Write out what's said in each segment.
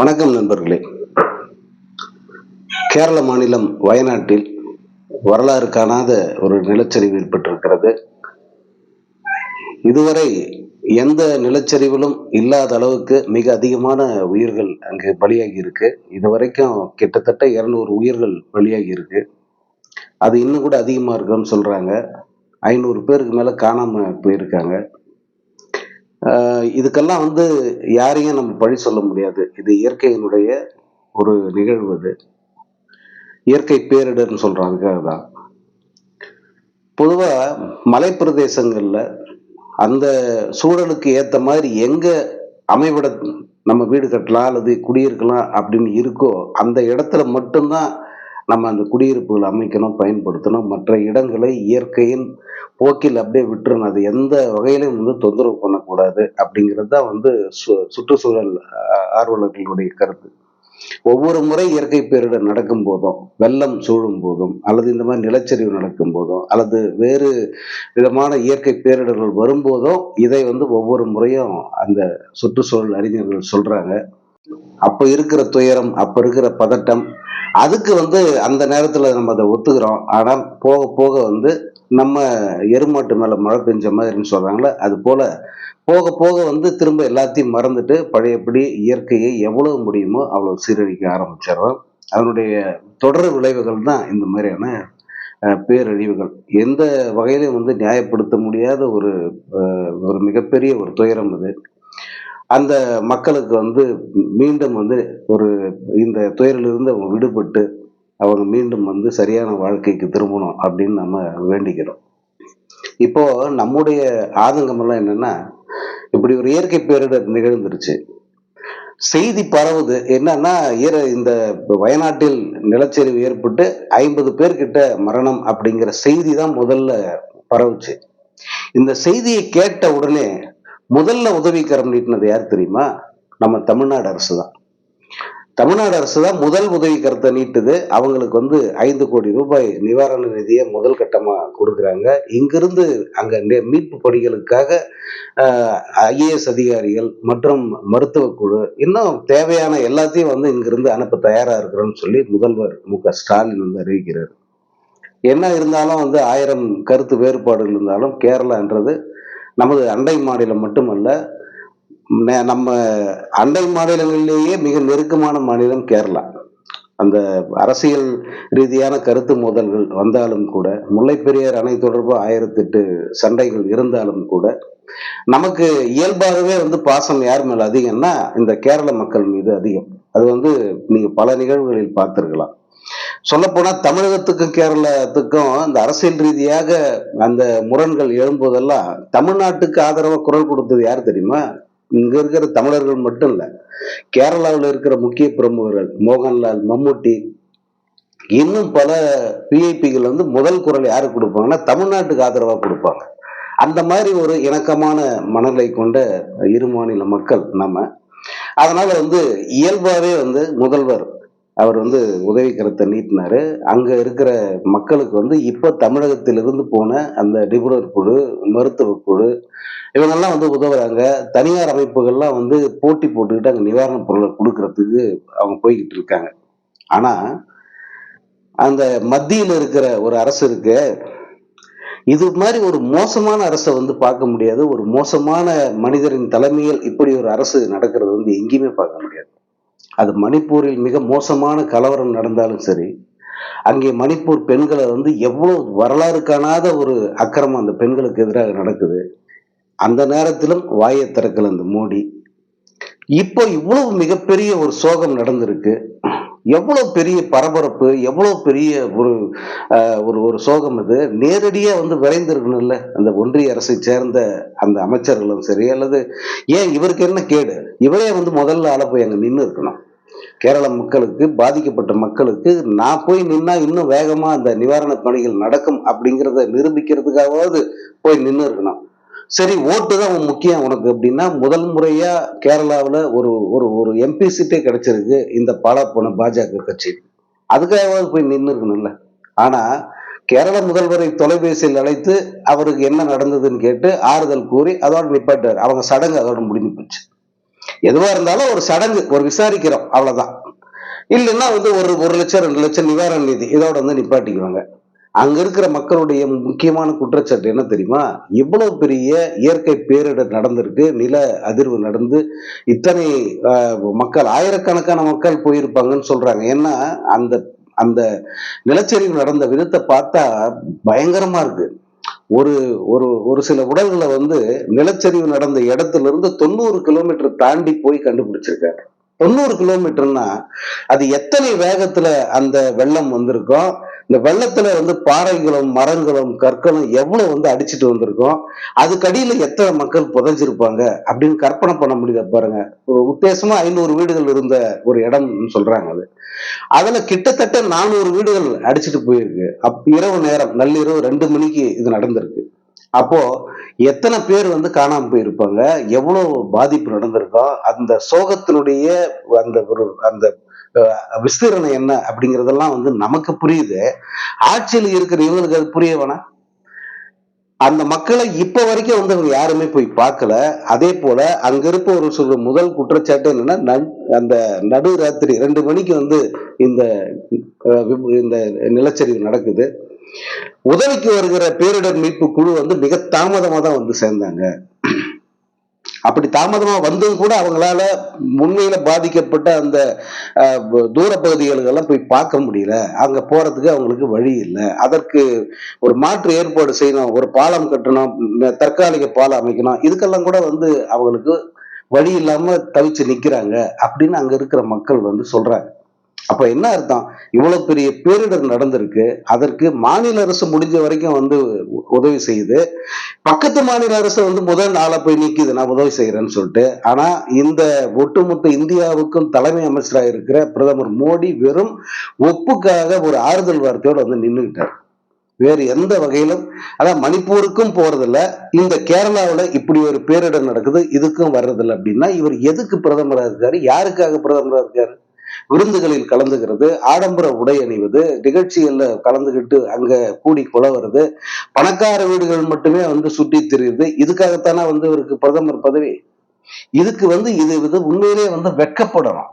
வணக்கம் நண்பர்களே. கேரள மாநிலம் வயநாட்டில் வரலாறு காணாத ஒரு நிலச்சரிவு ஏற்பட்டிருக்கிறது. இதுவரை எந்த நிலச்சரிவிலும் இல்லாத அளவுக்கு மிக அதிகமான உயிர்கள் அங்கு பலியாகி இருக்கு இதுவரைக்கும் கிட்டத்தட்ட இருநூறு உயிர்கள் பலியாகி இருக்கு அது இன்னும் கூட அதிகமா இருக்குன்னு சொல்றாங்க. ஐநூறு பேருக்கு மேல காணாம போயிருக்காங்க. இதுக்கெல்லாம் வந்து யாரையும் நம்ம பழி சொல்ல முடியாது. இது இயற்கையினுடைய ஒரு நிகழ்வு அது. இயற்கை பேரிடர்னு சொல்கிறாங்க அதுதான் பொதுவாக மலைப்பிரதேசங்களில் அந்த சூழலுக்கு ஏற்ற மாதிரி எங்கே அமைவிட நம்ம வீடு கட்டலாம் அல்லது குடியிருக்கலாம் அப்படின்னு இருக்கோ அந்த இடத்துல மட்டும்தான் நம்ம அந்த குடியிருப்புகளை அமைக்கணும் பயன்படுத்தணும். மற்ற இடங்களை இயற்கையின் போக்கில் அப்படியே விட்டுறணும். அது எந்த வகையிலும் வந்து தொந்தரவு பண்ணக்கூடாது அப்படிங்கிறது தான் வந்து சு- சுற்றுச்சூழல் ஆர்வலர்களுடைய கருத்து. ஒவ்வொரு முறை இயற்கை பேரிடர் நடக்கும் போதும் வெள்ளம் சூழும் போதும் அல்லது இந்த மாதிரி நிலச்சரிவு நடக்கும் போதும் அல்லது வேறு விதமான இயற்கை பேரிடர்கள் வரும்போதும் இதை வந்து ஒவ்வொரு முறையும் அந்த சுற்றுச்சூழல் அறிஞர்கள் சொல்றாங்க. அப்போ இருக்கிற துயரம் அப்போ இருக்கிற பதட்டம் அதுக்கு வந்து அந்த நேரத்தில் நம்ம அதை ஒத்துக்கிறோம். ஆனால் போக போக வந்து நம்ம எருமாட்டு மேலே மழை பெஞ்ச மாதிரின்னு சொல்கிறாங்களே அது போல போக போக வந்து திரும்ப எல்லாத்தையும் மறந்துட்டு பழையபடி இயற்கையை எவ்வளவு முடியுமோ அவ்வளோ சீரழிக்க ஆரம்பிச்சிடறோம். அதனுடைய தொடர் விளைவுகள் தான் இந்த மாதிரியான பேரழிவுகள். எந்த வகையிலையும் வந்து நியாயப்படுத்த முடியாத ஒரு ஒரு மிகப்பெரிய ஒரு துயரம் அது. அந்த மக்களுக்கு வந்து மீண்டும் வந்து ஒரு இந்த துயரிலிருந்து அவங்க விடுபட்டு அவங்க மீண்டும் வந்து சரியான வாழ்க்கைக்கு திரும்பணும் அப்படின்னு நம்ம வேண்டிக்கிறோம். இப்போ நம்முடைய ஆதங்கம் எல்லாம் என்னன்னா இப்படி ஒரு இயற்கை பேரிடர் நிகழ்ந்துருச்சு. செய்தி பரவுது என்னன்னா ஈர- இந்த வயநாட்டில் நிலச்சரிவு ஏற்பட்டு ஐம்பது பேர்கிட்ட மரணம் அப்படிங்கிற செய்தி தான் முதல்ல பரவுச்சு. இந்த செய்தியை கேட்ட உடனே முதல்ல உதவிக்கரம் நீட்டினது யார் தெரியுமா? நம்ம தமிழ்நாடு அரசு தான் தமிழ்நாடு அரசு தான் முதல் உதவிக்கரத்தை நீட்டுது. அவங்களுக்கு வந்து ஐந்து கோடி ரூபாய் நிவாரண நிதியை முதல் கட்டமாக கொடுக்குறாங்க. இங்கிருந்து அங்கே மீட்பு பணிகளுக்காக ஐஏஎஸ் அதிகாரிகள் மற்றும் மருத்துவ குழு இன்னும் தேவையான எல்லாத்தையும் வந்து இங்கிருந்து அனுப்ப தயாராக இருக்கிறோம்னு சொல்லி முதல்வர் மு க ஸ்டாலின் வந்து அறிவிக்கிறார். என்ன இருந்தாலும் வந்து ஆயிரம் கருத்து வேறுபாடுகள் இருந்தாலும் கேரளான்றது நமது அண்டை மாநிலம் மட்டுமல்ல நம்ம அண்டை மாநிலங்களிலேயே மிக நெருக்கமான மாநிலம் கேரளா. அந்த அரசியல் ரீதியான கருத்து மோதல்கள் வந்தாலும் கூட முல்லைப்பெரியார் அணை தொடர்பாக ஆயிரத்தெட்டு சண்டைகள் இருந்தாலும் கூட நமக்கு இயல்பாகவே வந்து பாசம் யார் மேல் அதிகம்னா இந்த கேரள மக்கள் மீது அதிகம். அது வந்து நீங்கள் பல நிகழ்வுகளில் பார்த்திருக்கலாம். சொல்லப்போனால் தமிழகத்துக்கும் கேரளத்துக்கும் இந்த அரசியல் ரீதியாக அந்த முரண்கள் எழும்போதெல்லாம் தமிழ்நாட்டுக்கு ஆதரவாக குரல் கொடுத்தது யார் தெரியுமா? இங்கே இருக்கிற தமிழர்கள் மட்டும் இல்லை. கேரளாவில் இருக்கிற முக்கிய பிரமுகர்கள் மோகன்லால் மம்முட்டி. இன்னும் பல பிஐபிகள் வந்து முதல் குரல் யாருக்கு கொடுப்பாங்கன்னா தமிழ்நாட்டுக்கு ஆதரவாக கொடுப்பாங்க. அந்த மாதிரி ஒரு இணக்கமான மனநிலை கொண்ட இரு மாநில மக்கள் நம்ம. அதனால வந்து இயல்பாகவே வந்து முதல்வர் அவர் வந்து உதவி கருத்தை நீட்டினாரு. அங்கே இருக்கிற மக்களுக்கு வந்து இப்போ தமிழகத்திலிருந்து போன அந்த நிபுணர் குழு மருத்துவ குழு இவங்கெல்லாம் வந்து உதவுறாங்க. தனியார் அமைப்புகள்லாம் வந்து போட்டி போட்டுக்கிட்டு அங்கே நிவாரணப் பொருளை கொடுக்கறதுக்கு அவங்க போய்கிட்டு இருக்காங்க. ஆனால் அந்த மத்தியில் இருக்கிற ஒரு அரசு இருக்கு. இது மாதிரி ஒரு மோசமான அரசை வந்து பார்க்க முடியாது. ஒரு மோசமான மனிதரின் தலைமையில் இப்படி ஒரு அரசு நடக்கிறது வந்து எங்கேயுமே பார்க்க முடியாது. அது மணிப்பூரில் மிக மோசமான கலவரம் நடந்தாலும் சரி அங்கே மணிப்பூர் பெண்களை வந்து எவ்வளோ வரலாறு காணாத ஒரு அக்கிரமம் அந்த பெண்களுக்கு எதிராக நடக்குது. அந்த நேரத்திலும் வாயை திறக்கல அந்த மோடி. இப்போ இவ்வளவு மிகப்பெரிய ஒரு சோகம் நடந்திருக்கு. எவ்வளோ பெரிய பரபரப்பு எவ்வளோ பெரிய ஒரு ஒரு ஒரு சோகம் இது நேரடியாக வந்து விரைந்திருக்கணும்ல அந்த ஒன்றிய அரசை சேர்ந்த அந்த அமைச்சர்களும் சரி அல்லது ஏன் இவருக்கு என்ன கேடு? இவரே வந்து முதல்ல ஆள போய் அங்கே நின்று இருக்கணும். கேரள மக்களுக்கு பாதிக்கப்பட்ட மக்களுக்கு நான் போய் நின்னா இன்னும் வேகமா அந்த நிவாரணப் பணிகள் நடக்கும் அப்படிங்கிறத நிரூபிக்கிறதுக்காகவாவது போய் நின்று இருக்கணும். சரி ஓட்டு தான் உன் முக்கியம் உனக்கு அப்படின்னா முதல் முறையா கேரளாவில் ஒரு ஒரு ஒரு எம்பி சீட்டே கிடைச்சிருக்கு இந்த பாலா போன பாஜக கட்சி. அதுக்காகவாவது போய் நின்று இருக்கணும்ல ஆனா கேரள முதல்வரை தொலைபேசியில் அழைத்து அவருக்கு என்ன நடந்ததுன்னு கேட்டு ஆறுதல் கூறி அதோட நிப்பாட்டார் அவங்க சடங்கு அதோட முடிஞ்சு போச்சு. எதுவா இருந்தாலும் ஒரு சடங்கு ஒரு விசாரிக்கிறோம் அவ்வளவுதான். இல்லைன்னா வந்து ஒரு ஒரு லட்சம் ரெண்டு லட்சம் நிவாரண நிதி இதோட வந்து நிப்பாட்டிக்குவாங்க. அங்க இருக்கிற மக்களுடைய முக்கியமான குற்றச்சாட்டு என்ன தெரியுமா? இவ்வளவு பெரிய இயற்கை பேரிடர் நடந்திருக்கு நில அதிர்வு நடந்து இத்தனை மக்கள் ஆயிரக்கணக்கான மக்கள் போயிருப்பாங்கன்னு சொல்றாங்க. ஏன்னா அந்த அந்த நிலச்சரிவு நடந்த விதத்தை பார்த்தா பயங்கரமா இருக்கு. ஒரு ஒரு ஒரு சில உடல்களை வந்து நிலச்சரிவு நடந்த இடத்துல இருந்து தொண்ணூறு கிலோமீட்டர் தாண்டி போய் கண்டுபிடிச்சிருக்காரு தொண்ணூறு கிலோமீட்டர்னா அது எத்தனை வேகத்துல அந்த வெள்ளம் வந்திருக்கோம் இந்த வெள்ளத்துல வந்து பாறைகளும் மரங்களும் கற்களும் எவ்வளவு வந்து அடிச்சிட்டு வந்திருக்கோம்? அதுக்கடியில எத்தனை மக்கள் புதைஞ்சிருப்பாங்க? அப்படின்னு கற்பனை பண்ண முடியல பாருங்க. ஒரு உத்தேசமா ஐநூறு வீடுகள் இருந்த ஒரு இடம்னு சொல்றாங்க அது. அதுல கிட்டத்தட்ட நானூறு வீடுகள் அடிச்சிட்டு போயிருக்கு. அப் இரவு நேரம் நள்ளிரவு ரெண்டு மணிக்கு இது நடந்திருக்கு. அப்போ எத்தனை பேர் வந்து காணாம போயிருப்பாங்க? எவ்வளவு பாதிப்பு நடந்திருக்கோம் அந்த சோகத்தினுடைய அந்த ஒரு அந்த விஸ்தீரணம் என்ன அப்படிங்கறதெல்லாம் வந்து நமக்கு புரியுது. ஆட்சியில் இருக்கிற இவங்களுக்கு அது புரிய வேணாம். அந்த மக்களை இப்ப வரைக்கும் வந்து அவங்க யாருமே போய் பார்க்கல. அதே போல அங்க இருப்ப ஒரு சொல்ற முதல் குற்றச்சாட்டு என்னன்னா அந்த நடு ராத்திரி ரெண்டு மணிக்கு வந்து இந்த இந்த நிலச்சரிவு நடக்குது. உதவிக்கு வருகிற பேரிடர் மீட்பு குழு வந்து மிக தாமதமாக தான் வந்து சேர்ந்தாங்க. அப்படி தாமதமாக வந்தது கூட அவங்களால உண்மையில் பாதிக்கப்பட்ட அந்த தூர பகுதிகளுக்கெல்லாம் போய் பார்க்க முடியல. அங்கே போகிறதுக்கு அவங்களுக்கு வழி இல்லை. அதற்கு ஒரு மாற்று ஏற்பாடு செய்யணும் ஒரு பாலம் கட்டணும் தற்காலிக பாலம் அமைக்கணும். இதுக்கெல்லாம் கூட வந்து அவங்களுக்கு வழி இல்லாமல் தவிச்சு நிற்கிறாங்க அப்படின்னு அங்கே இருக்கிற மக்கள் வந்து சொல்கிறாங்க அப்ப என்ன அர்த்தம்? இவ்வளவு பெரிய பேரிடர் நடந்திருக்கு. அதற்கு மாநில அரசு முடிஞ்ச வரைக்கும் வந்து உ- உதவி செய்யுது. பக்கத்து மாநில அரசு வந்து முதல் நாளை போய் நீக்கிது. நான் உதவி செய்யறேன்னு சொல்லிட்டு. ஆனா இந்த ஒட்டுமொத்த இந்தியாவுக்கும் தலைமை அமைச்சராக இருக்கிற பிரதமர் மோடி வெறும் ஒப்புக்காக ஒரு ஆறுதல் வார்த்தையோடு வந்து நின்றுகிட்டார் வேறு எந்த வகையிலும் அதான் மணிப்பூருக்கும் போறதில்ல. இந்த கேரளாவில் இப்படி ஒரு பேரிடர் நடக்குது. இதுக்கும் வர்றதில்லை அப்படின்னா இவர் எதுக்கு பிரதமராக இருக்காரு? யாருக்காக பிரதமராக இருக்காரு? விருந்துகளில் கலந்துகிறது ஆடம்பர உடை அணிவது நிகழ்ச்சிகள்ல கலந்துகிட்டு அங்க கூடி குலவுறது பணக்கார வீடுகள் மட்டுமே வந்து சுற்றி திரியுது. இதுக்காகத்தானே வந்து இவருக்கு பிரதமர் பதவி? இதுக்கு வந்து இது இது உண்மையிலேயே வந்து வெக்கப்படணும்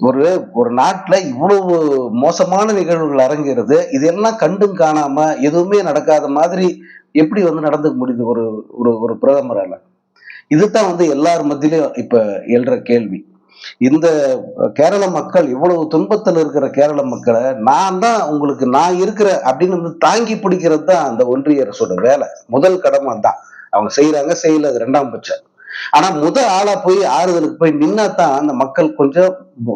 ஒரு ஒரு நாட்டுல இவ்வளவு மோசமான நிகழ்வுகள் அரங்கிறது. இதெல்லாம் கண்டும் காணாம எதுவுமே நடக்காத மாதிரி எப்படி வந்து நடந்துக்க முடியுது ஒரு ஒரு ஒரு பிரதமரால? இதுதான் வந்து எல்லார் மத்தியிலும் இப்ப எழுற கேள்வி. இந்த கேரள மக்கள் இவ்வளவு துன்பத்தில் இருக்கிற கேரள மக்களை நான் தான் உங்களுக்கு நான் இருக்கிற அப்படின்னு வந்து தாங்கி பிடிக்கிறது தான் அந்த ஒன்றிய அரசோட வேலை. முதல் கடமை தான் அவங்க செய்யறாங்க செய்யல அது ரெண்டாம் பட்சம். ஆனா முத ஆளா போய் ஆறுதலுக்கு போய் நின்னா தான் அந்த மக்கள் கொஞ்சம்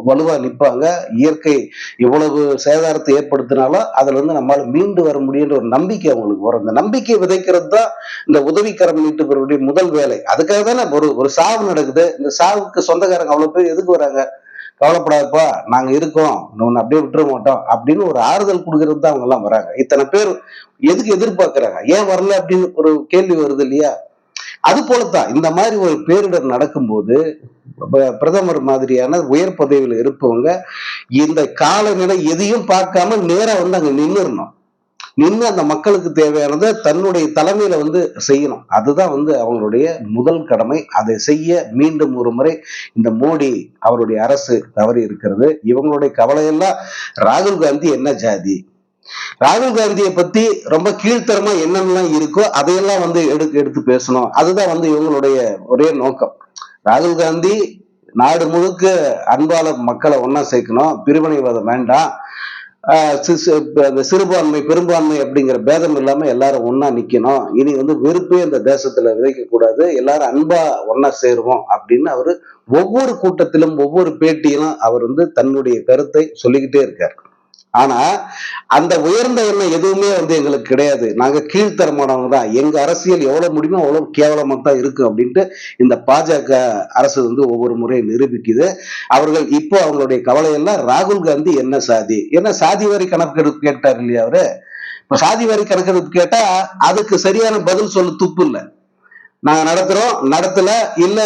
வலுவா நிப்பாங்க. இயற்கை இவ்வளவு சேதாரத்தை ஏற்படுத்தினாலும் அதுல இருந்து நம்மளால மீண்டு வர முடியுன்ற ஒரு நம்பிக்கை அவங்களுக்கு வரும். அந்த நம்பிக்கை விதைக்கிறது தான் இந்த உதவிக்கரம் நீட்டுபவருடைய முதல் வேலை. அதுக்காக தானே ஒரு ஒரு சாவு நடக்குது. இந்த சாவுக்கு சொந்தக்காரங்க அவ்வளவு பேர் எதுக்கு வராங்க? கவலைப்படாதப்பா நாங்க இருக்கோம். ஒன்னு அப்படியே விட்டுற மாட்டோம் அப்படின்னு ஒரு ஆறுதல் கொடுக்கறது தான் அவங்க எல்லாம் வராங்க. இத்தனை பேர் எதுக்கு எதிர்பார்க்கிறாங்க? ஏன் வரல அப்படின்னு ஒரு கேள்வி வருது இல்லையா? அது போலத்தான் இந்த மாதிரி ஒரு பேரிடர் நடக்கும்போது ப- பிரதமர் மாதிரியான உயர் பதவியில் இருப்பவங்க இந்த காலநிலை எதையும் பார்க்காம நேரா வந்து அங்க நின்றுடணும் நின்று அந்த மக்களுக்கு தேவையானதை தன்னுடைய தலைமையில வந்து செய்யணும். அதுதான் வந்து அவங்களுடைய முதல் கடமை. அதை செய்ய மீண்டும் ஒரு முறை இந்த மோடி அவருடைய அரசு தவறி இருக்கிறது இவங்களுடைய கவலையெல்லாம் ராகுல் காந்தி என்ன ஜாதி? ராகுல் காந்தியை பத்தி ரொம்ப கீழ்த்தரமா என்னென்னலாம் இருக்கோ அதையெல்லாம் வந்து எடுத்து எடுத்து பேசணும். அதுதான் வந்து இவங்களுடைய ஒரே நோக்கம். ராகுல் காந்தி நாடு முழுக்க அன்பால மக்களை ஒன்னா சேர்க்கணும். பிரிவினைவாதம் வேண்டாம். அந்த சிறுபான்மை பெரும்பான்மை அப்படிங்கிற பேதம் இல்லாம எல்லாரும் ஒண்ணா நிக்கணும். இனி வந்து வெறுப்பே இந்த தேசத்துல விதைக்க கூடாது. எல்லாரும் அன்பா ஒன்னா சேருவோம் அப்படின்னு அவரு ஒவ்வொரு கூட்டத்திலும் ஒவ்வொரு பேட்டியிலும் அவர் வந்து தன்னுடைய கருத்தை சொல்லிக்கிட்டே இருக்காரு. ஆனா அந்த உயர்ந்த எண்ணம் எதுவுமே வந்து எங்களுக்கு கிடையாது. நாங்க கீழ்த்தரமானவங்க தான் எங்க அரசியல் எவ்வளவு முடியுமோ அவ்வளவு கேவலமா தான் இருக்கு அப்படின்ட்டு இந்த பாஜக அரசு வந்து ஒவ்வொரு முறையும் நிரூபிக்குது. அவர்கள் இப்போ அவங்களுடைய கவலையெல்லாம் ராகுல் காந்தி என்ன சாதி? என்ன சாதி வரி கணக்கெடுப்பு கேட்டார் இல்லையா அவரு? இப்ப சாதி வரி கணக்கெடுப்பு கேட்டா அதுக்கு சரியான பதில் சொல்ல துப்பு இல்லை. நாங்க நடத்துறோம் நடத்தல இல்ல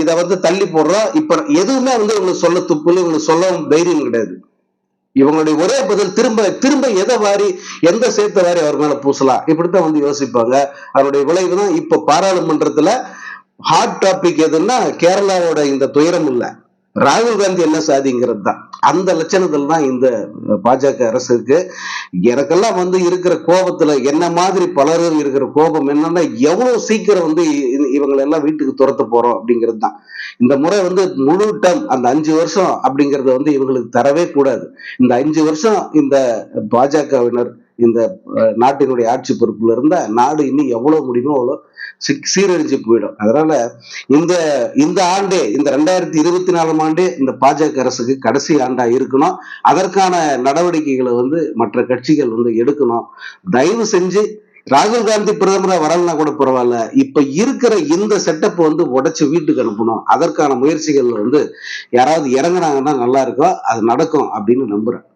இதை வந்து தள்ளி போடுறோம். இப்ப எதுவுமே வந்து இவங்களுக்கு சொல்ல துப்பு இல்லை இவங்களுக்கு சொல்லவும் தைரியம் கிடையாது. இவங்களுடைய ஒரே பதில் திரும்ப திரும்ப எதை வாரி எந்த சேர்த்த வாரி அவர் மேல பூசலாம்? இப்படித்தான் வந்து யோசிப்பாங்க. அதனுடைய விளைவு தான் இப்ப பாராளுமன்றத்துல ஹாட் டாபிக் எதுன்னா கேரளாவோட இந்த துயரம் இல்லை. ராகுல் காந்தி என்ன சாதிங்கிறது தான் அந்த லட்சணத்தில் தான் இந்த பாஜக அரசு இருக்கு. எனக்கெல்லாம் வந்து இருக்கிற கோபத்துல என்ன மாதிரி பலரும் இருக்கிற கோபம் என்னன்னா எவ்வளவு சீக்கிரம் வந்து இ- இவங்களை எல்லாம் வீட்டுக்கு துரத்த போறோம் அப்படிங்கிறது தான் இந்த முறை வந்து முழு டம் அந்த அஞ்சு வருஷம் அப்படிங்கறத வந்து இவங்களுக்கு தரவே கூடாது. இந்த அஞ்சு வருஷம் இந்த பாஜகவினர் இந்த நாட்டினுடைய ஆட்சி பொறுப்புல இருந்தா நாடு இன்னும் எவ்வளவு முடியுமோ அவ்வளவு சீ- சீரழிஞ்சு போயிடும். அதனால இந்த இந்த ஆண்டே இந்த ரெண்டாயிரத்தி இருபத்தி நாலாம் ஆண்டே இந்த பாஜக அரசுக்கு கடைசி ஆண்டா இருக்கணும். அதற்கான நடவடிக்கைகளை வந்து மற்ற கட்சிகள் வந்து எடுக்கணும். தயவு செஞ்சு ராகுல் காந்தி பிரதமரா வரலனா கூட பரவாயில்ல. இப்ப இருக்கிற இந்த செட்டப் வந்து உடைச்சு வீட்டுக்கு அனுப்பணும். அதற்கான முயற்சிகள் வந்து யாராவது இறங்குனாங்கன்னா நல்லா இருக்கும். அது நடக்கும் அப்படின்னு நம்புறேன்.